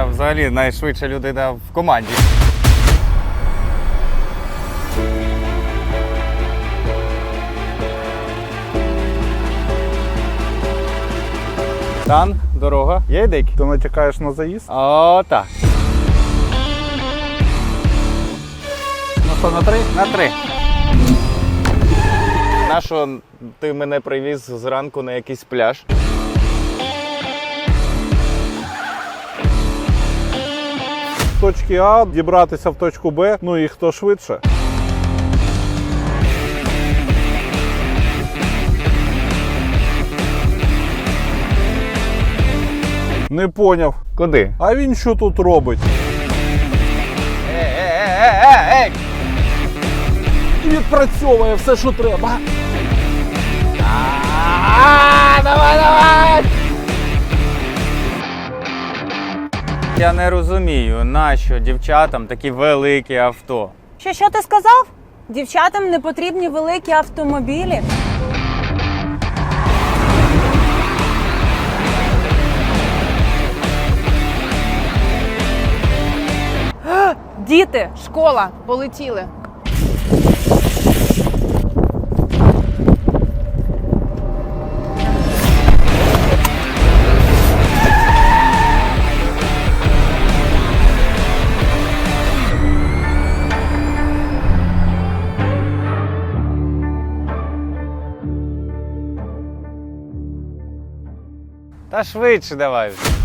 взагалі найшвидша людина в команді. Дан, дорога. Є деякі? Ти натякаєш на заїзд? О, так. Ну що, на три? На три. Нащо ти мене привіз зранку на якийсь пляж? Точки А дібратися в точку Б, ну і хто швидше. Не поняв. Куди? А він що тут робить? Е-е-е-е-е! Відпрацьовує все, що треба. Я не розумію, нащо дівчатам такі великі авто. Що, що ти сказав? Дівчатам не потрібні великі автомобілі. Діти, Школа, полетіли. Та швидше давай. вже.